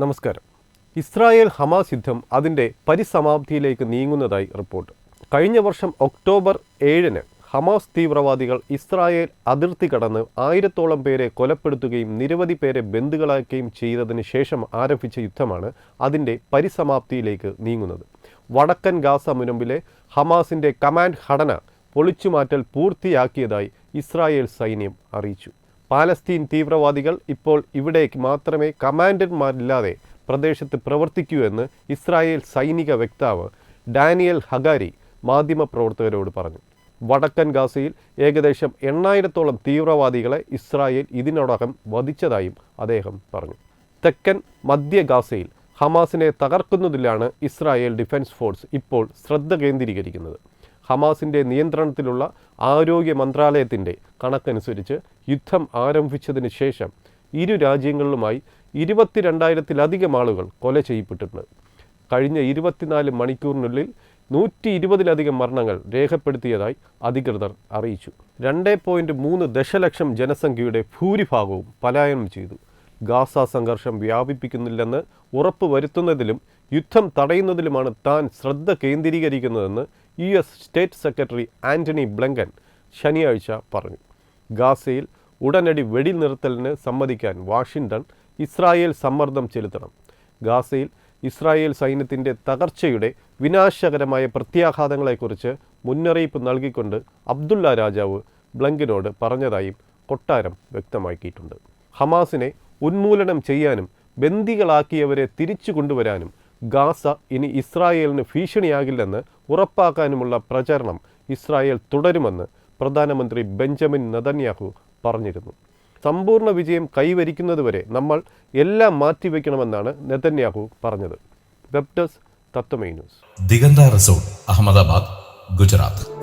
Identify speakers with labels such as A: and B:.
A: നമസ്കാരം. Israel Hamas യുദ്ധം അതിന്റെ പരിസമാപ്തിയിലേക്ക് നീങ്ങുന്നതായി റിപ്പോർട്ട്. കഴിഞ്ഞ വർഷം ഒക്ടോബർ ഏഴിന് ഹമാസ് തീവ്രവാദികൾ ഇസ്രായേൽ അതിർത്തി കടന്ന് ആയിരത്തോളം പേരെ കൊലപ്പെടുത്തുകയും നിരവധി പേരെ ബന്ധുക്കളാക്കുകയും ചെയ്തതിന് ശേഷം ആരംഭിച്ച യുദ്ധമാണ് അതിന്റെ പരിസമാപ്തിയിലേക്ക് നീങ്ങുന്നത്. വടക്കൻ ഗാസ മുനമ്പിലെ ഹമാസിന്റെ കമാൻഡ് ഘടന പൊളിച്ചുമാറ്റൽ പൂർത്തിയാക്കിയതായി ഇസ്രായേൽ സൈന്യം അറിയിച്ചു. പാലസ്തീൻ തീവ്രവാദികൾ ഇപ്പോൾ ഇവിടേക്ക് മാത്രമേ കമാൻഡർമാരില്ലാതെ പ്രദേശത്ത് പ്രവർത്തിക്കൂ എന്ന് ഇസ്രായേൽ സൈനിക വക്താവ് ഡാനിയൽ ഹഗാരി മാധ്യമപ്രവർത്തകരോട് പറഞ്ഞു. വടക്കൻ ഗാസയിൽ ഏകദേശം എണ്ണായിരത്തോളം തീവ്രവാദികളെ ഇസ്രായേൽ ഇതിനോടകം വധിച്ചതായും അദ്ദേഹം പറഞ്ഞു. തെക്കൻ മധ്യ ഗാസയിൽ ഹമാസിനെ തകർക്കുന്നതിലാണ് ഇസ്രായേൽ ഡിഫൻസ് ഫോഴ്സ് ഇപ്പോൾ ശ്രദ്ധ കേന്ദ്രീകരിക്കുന്നത്. ഹമാസിന്റെ നിയന്ത്രണത്തിലുള്ള ആരോഗ്യ മന്ത്രാലയത്തിന്റെ കണക്കനുസരിച്ച് യുദ്ധം ആരംഭിച്ചതിന് ശേഷം ഇരു രാജ്യങ്ങളിലുമായി ഇരുപത്തിരണ്ടായിരത്തിലധികം ആളുകൾ കൊല ചെയ്യപ്പെട്ടിട്ടുണ്ട്. കഴിഞ്ഞ ഇരുപത്തിനാല് മണിക്കൂറിനുള്ളിൽ നൂറ്റി ഇരുപതിലധികം മരണങ്ങൾ രേഖപ്പെടുത്തിയതായി അധികൃതർ അറിയിച്ചു. രണ്ട് പോയിന്റ് മൂന്ന് ദശലക്ഷം ജനസംഖ്യയുടെ ഭൂരിഭാഗവും പലായനം ചെയ്തു. ഗാസ സംഘർഷം വ്യാപിപ്പിക്കുന്നില്ലെന്ന് ഉറപ്പുവരുത്തുന്നതിലും യുദ്ധം തടയുന്നതിലുമാണ് താൻ ശ്രദ്ധ കേന്ദ്രീകരിക്കുന്നതെന്ന് U S state secretary Antony Blinken ശനിയാഴ്ച പറഞ്ഞു. ഗാസയിൽ ഉടനടി വെടിനിർത്തലിന് സമ്മതിക്കാൻ വാഷിംഗ്ടൺ ഇസ്രായേൽ സമ്മർദ്ദം ചെലുത്തണം. ഗാസയിൽ ഇസ്രായേൽ സൈന്യത്തിന്റെ തകർച്ചയുടെ വിനാശകരമായ പ്രത്യാഘാതങ്ങളെക്കുറിച്ച് മുന്നറിയിപ്പ് നൽകിക്കൊണ്ട് അബ്ദുള്ള രാജാവ് ബ്ലങ്കിനോട് പറഞ്ഞതായും കൊട്ടാരം വ്യക്തമാക്കിയിട്ടുണ്ട്. ഹമാസിനെ ഉന്മൂലനം ചെയ്യാനും ബന്ദികളാക്കിയവരെ തിരിച്ചു കൊണ്ടുവരാനും ഗാസ ഇനി ഇസ്രായേലിന് ഭീഷണിയാകില്ലെന്ന് ഉറപ്പാക്കാനുമുള്ള പ്രചരണം ഇസ്രായേൽ തുടരുമെന്ന് പ്രധാനമന്ത്രി ബെഞ്ചമിൻ നദന്യാഹു പറഞ്ഞിരുന്നു. സമ്പൂർണ വിജയം കൈവരിക്കുന്നതുവരെ നമ്മൾ എല്ലാം മാറ്റിവെക്കണമെന്നാണ് നെതന്യാഹു പറഞ്ഞത്. Web desk Tatwamayi news.
B: Diganta resort Ahmedabad Gujarat.